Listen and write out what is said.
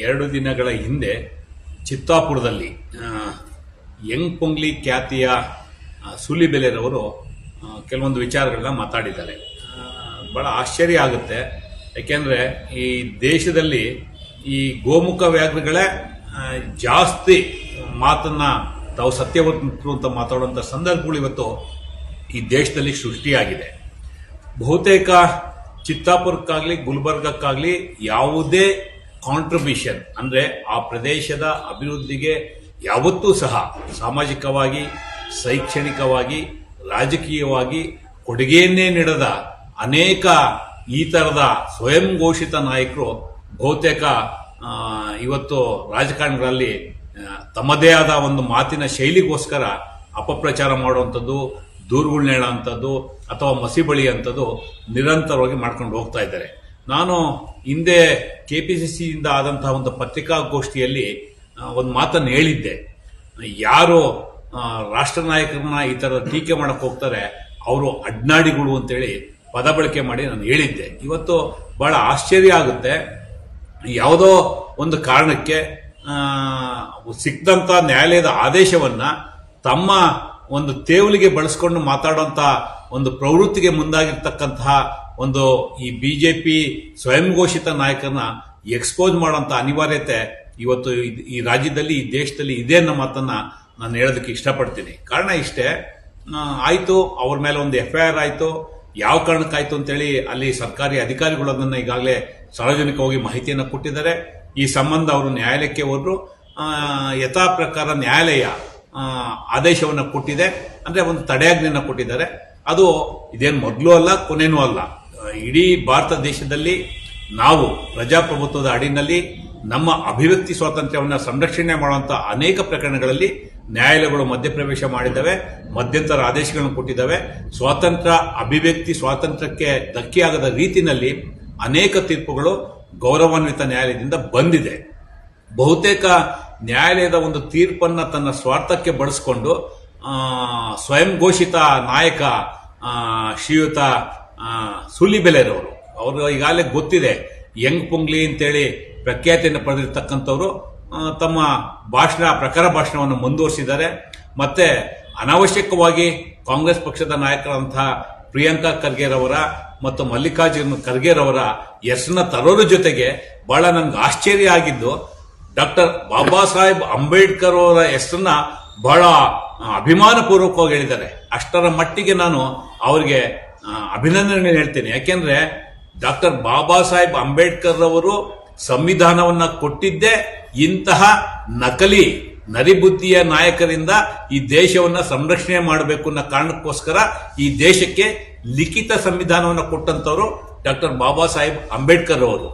ಎರಡು ದಿನಗಳ ಹಿಂದೆ ಚಿತ್ತಾಪುರದಲ್ಲಿ ಯಂಗ್ ಪೊಂಗ್ಲಿ ಖ್ಯಾತಿಯ ಸುಲಿಬೆಲೆರವರು ಕೆಲವೊಂದು ವಿಚಾರಗಳನ್ನ ಮಾತಾಡಿದ್ದಾರೆ. ಬಹಳ ಆಶ್ಚರ್ಯ ಆಗುತ್ತೆ. ಯಾಕೆಂದ್ರೆ ಈ ದೇಶದಲ್ಲಿ ಈ ಗೋಮುಖ ವ್ಯಾಘ್ರಗಳೇ ಜಾಸ್ತಿ ಮಾತನ್ನ, ತಾವು ಸತ್ಯವಂತರು ಅಂತ ಮಾತಾಡುವಂಥ ಸಂದರ್ಭಗಳು ಇವತ್ತು ಈ ದೇಶದಲ್ಲಿ ಸೃಷ್ಟಿಯಾಗಿದೆ. ಬಹುತೇಕ ಚಿತ್ತಾಪುರಕ್ಕಾಗಲಿ, ಗುಲ್ಬರ್ಗಕ್ಕಾಗ್ಲಿ ಯಾವುದೇ ಕಾಂಟ್ರಿಬ್ಯೂಷನ್ ಅಂದರೆ ಆ ಪ್ರದೇಶದ ಅಭಿವೃದ್ಧಿಗೆ ಯಾವತ್ತೂ ಸಹ ಸಾಮಾಜಿಕವಾಗಿ, ಶೈಕ್ಷಣಿಕವಾಗಿ, ರಾಜಕೀಯವಾಗಿ ಕೊಡುಗೆಯನ್ನೇ ನೀಡದ ಅನೇಕ ಈ ತರದ ಸ್ವಯಂ ಘೋಷಿತ ನಾಯಕರು ಬಹುತೇಕ ಇವತ್ತು ರಾಜಕಾರಣಿಗಳಲ್ಲಿ ತಮ್ಮದೇ ಆದ ಒಂದು ಮಾತಿನ ಶೈಲಿಗೋಸ್ಕರ ಅಪಪ್ರಚಾರ ಮಾಡುವಂಥದ್ದು ದೂರುಗಳನ್ನ ಹೇಳೋಂಥದ್ದು ಅಥವಾ ಮಸಿ ಬಳಿಯಂಥದ್ದು ನಿರಂತರವಾಗಿ ಮಾಡ್ಕೊಂಡು ಹೋಗ್ತಾ ಇದ್ದಾರೆ. ನಾನು ಹಿಂದೆ ಕೆ ಪಿ ಸಿ ಸಿಯಿಂದ ಆದಂತಹ ಒಂದು ಪತ್ರಿಕಾಗೋಷ್ಠಿಯಲ್ಲಿ ಒಂದು ಮಾತನ್ನು ಹೇಳಿದ್ದೆ. ಯಾರು ರಾಷ್ಟ್ರ ನಾಯಕರನ್ನ ಈ ತರ ಟೀಕೆ ಮಾಡಕ್ಕೆ ಹೋಗ್ತಾರೆ, ಅವರು ಅಡ್ನಾಡಿಗಳು ಅಂತೇಳಿ ಪದ ಬಳಕೆ ಮಾಡಿ ನಾನು ಹೇಳಿದ್ದೆ. ಇವತ್ತು ಬಹಳ ಆಶ್ಚರ್ಯ ಆಗುತ್ತೆ. ಯಾವುದೋ ಒಂದು ಕಾರಣಕ್ಕೆ ಸಿಕ್ಕಂಥ ನ್ಯಾಯಾಲಯದ ಆದೇಶವನ್ನ ತಮ್ಮ ಒಂದು ತೇವಲಿಗೆ ಬಳಸ್ಕೊಂಡು ಮಾತಾಡುವಂಥ ಒಂದು ಪ್ರವೃತ್ತಿಗೆ ಮುಂದಾಗಿರ್ತಕ್ಕಂತಹ ಒಂದು ಈ ಬಿಜೆಪಿ ಸ್ವಯಂ ಘೋಷಿತ ನಾಯಕನ ಎಕ್ಸ್ಪೋಸ್ ಮಾಡುವಂತ ಅನಿವಾರ್ಯತೆ ಇವತ್ತು ಈ ರಾಜ್ಯದಲ್ಲಿ, ಈ ದೇಶದಲ್ಲಿ ಇದೆ ಅನ್ನೋ ಮಾತನ್ನ ನಾನು ಹೇಳೋದಕ್ಕೆ ಇಷ್ಟಪಡ್ತೀನಿ. ಕಾರಣ ಇಷ್ಟೇ ಆಯಿತು, ಅವ್ರ ಮೇಲೆ ಒಂದು ಎಫ್ ಐ ಆರ್ ಆಯಿತು. ಯಾವ ಕಾರಣಕ್ಕಾಯ್ತು ಅಂತೇಳಿ ಅಲ್ಲಿ ಸರ್ಕಾರಿ ಅಧಿಕಾರಿಗಳು ಅದನ್ನ ಈಗಾಗಲೇ ಸಾರ್ವಜನಿಕವಾಗಿ ಮಾಹಿತಿಯನ್ನು ಕೊಟ್ಟಿದ್ದಾರೆ. ಈ ಸಂಬಂಧ ಅವರು ನ್ಯಾಯಾಲಯಕ್ಕೆ ಹೋದ್ರು. ಯಥಾ ಪ್ರಕಾರ ನ್ಯಾಯಾಲಯ ಆದೇಶವನ್ನು ಕೊಟ್ಟಿದೆ. ಅಂದ್ರೆ ಒಂದು ತಡೆಯಾಜ್ಞೆಯನ್ನು ಕೊಟ್ಟಿದ್ದಾರೆ. ಅದು ಇದೇನು ಮೊದಲು ಅಲ್ಲ, ಕೊನೆನೂ ಅಲ್ಲ. ಇಡೀ ಭಾರತ ದೇಶದಲ್ಲಿ ನಾವು ಪ್ರಜಾಪ್ರಭುತ್ವದ ಅಡಿನಲ್ಲಿ ನಮ್ಮ ಅಭಿವ್ಯಕ್ತಿ ಸ್ವಾತಂತ್ರ್ಯವನ್ನು ಸಂರಕ್ಷಣೆ ಮಾಡುವಂಥ ಅನೇಕ ಪ್ರಕರಣಗಳಲ್ಲಿ ನ್ಯಾಯಾಲಯಗಳು ಮಧ್ಯಪ್ರವೇಶ ಮಾಡಿದ್ದಾವೆ, ಮಧ್ಯಂತರ ಆದೇಶಗಳನ್ನು ಕೊಟ್ಟಿದ್ದಾವೆ. ಸ್ವಾತಂತ್ರ್ಯ, ಅಭಿವ್ಯಕ್ತಿ ಸ್ವಾತಂತ್ರ್ಯಕ್ಕೆ ಧಕ್ಕೆಯಾಗದ ರೀತಿಯಲ್ಲಿ ಅನೇಕ ತೀರ್ಪುಗಳು ಗೌರವಾನ್ವಿತ ನ್ಯಾಯಾಲಯದಿಂದ ಬಂದಿದೆ. ಬಹುತೇಕ ನ್ಯಾಯಾಲಯದ ಒಂದು ತೀರ್ಪನ್ನ ತನ್ನ ಸ್ವಾರ್ಥಕ್ಕೆ ಬಳಸಿಕೊಂಡು ಸ್ವಯಂ ಘೋಷಿತ ನಾಯಕ ಶ್ರೀಯುತ ಆ, ಸೂಲಿಬೆಲೆರವರು ಅವರು ಈಗಾಗಲೇ ಗೊತ್ತಿದೆ ಯಂಗ್ ಪುಂಗ್ಲಿ ಅಂತೇಳಿ ಪ್ರಖ್ಯಾತಿಯನ್ನು ಪಡೆದಿರ್ತಕ್ಕಂಥವ್ರು ತಮ್ಮ ಭಾಷಣ ಪ್ರಖರ ಭಾಷಣವನ್ನು ಮುಂದುವರಿಸಿದ್ದಾರೆ. ಮತ್ತೆ ಅನಾವಶ್ಯಕವಾಗಿ ಕಾಂಗ್ರೆಸ್ ಪಕ್ಷದ ನಾಯಕರಂತಹ ಪ್ರಿಯಾಂಕಾ ಖರ್ಗೆರವರ ಮತ್ತು ಮಲ್ಲಿಕಾರ್ಜುನ್ ಖರ್ಗೆರವರ ಹೆಸರನ್ನ ತರೋರ ಜೊತೆಗೆ ಬಹಳ ನನ್ಗೆ ಆಶ್ಚರ್ಯ ಆಗಿದ್ದು ಡಾಕ್ಟರ್ ಬಾಬಾ ಸಾಹೇಬ್ ಅಂಬೇಡ್ಕರ್ ಅವರ ಹೆಸರನ್ನ ಬಹಳ ಅಭಿಮಾನಪೂರ್ವಕವಾಗಿ ಹೇಳಿದ್ದಾರೆ. ಅಷ್ಟರ ಮಟ್ಟಿಗೆ ನಾನು ಅವರಿಗೆ ಆ, ಅಭಿನಂದನೆ ಹೇಳ್ತೇನೆ. ಯಾಕೆಂದ್ರೆ ಡಾಕ್ಟರ್ ಬಾಬಾ ಸಾಹೇಬ್ ಅಂಬೇಡ್ಕರ್ ಅವರು ಸಂವಿಧಾನವನ್ನ ಕೊಟ್ಟಿದ್ದೇ ಇಂತಹ ನಕಲಿ ನರಿಬುದ್ಧಿಯ ನಾಯಕರಿಂದ ಈ ದೇಶವನ್ನ ಸಂರಕ್ಷಣೆ ಮಾಡಬೇಕು ಅನ್ನೋ ಕಾರಣಕ್ಕೋಸ್ಕರ ಈ ದೇಶಕ್ಕೆ ಲಿಖಿತ ಸಂವಿಧಾನವನ್ನು ಕೊಟ್ಟಂತವರು ಡಾಕ್ಟರ್ ಬಾಬಾ ಸಾಹೇಬ್ ಅಂಬೇಡ್ಕರ್ ಅವರು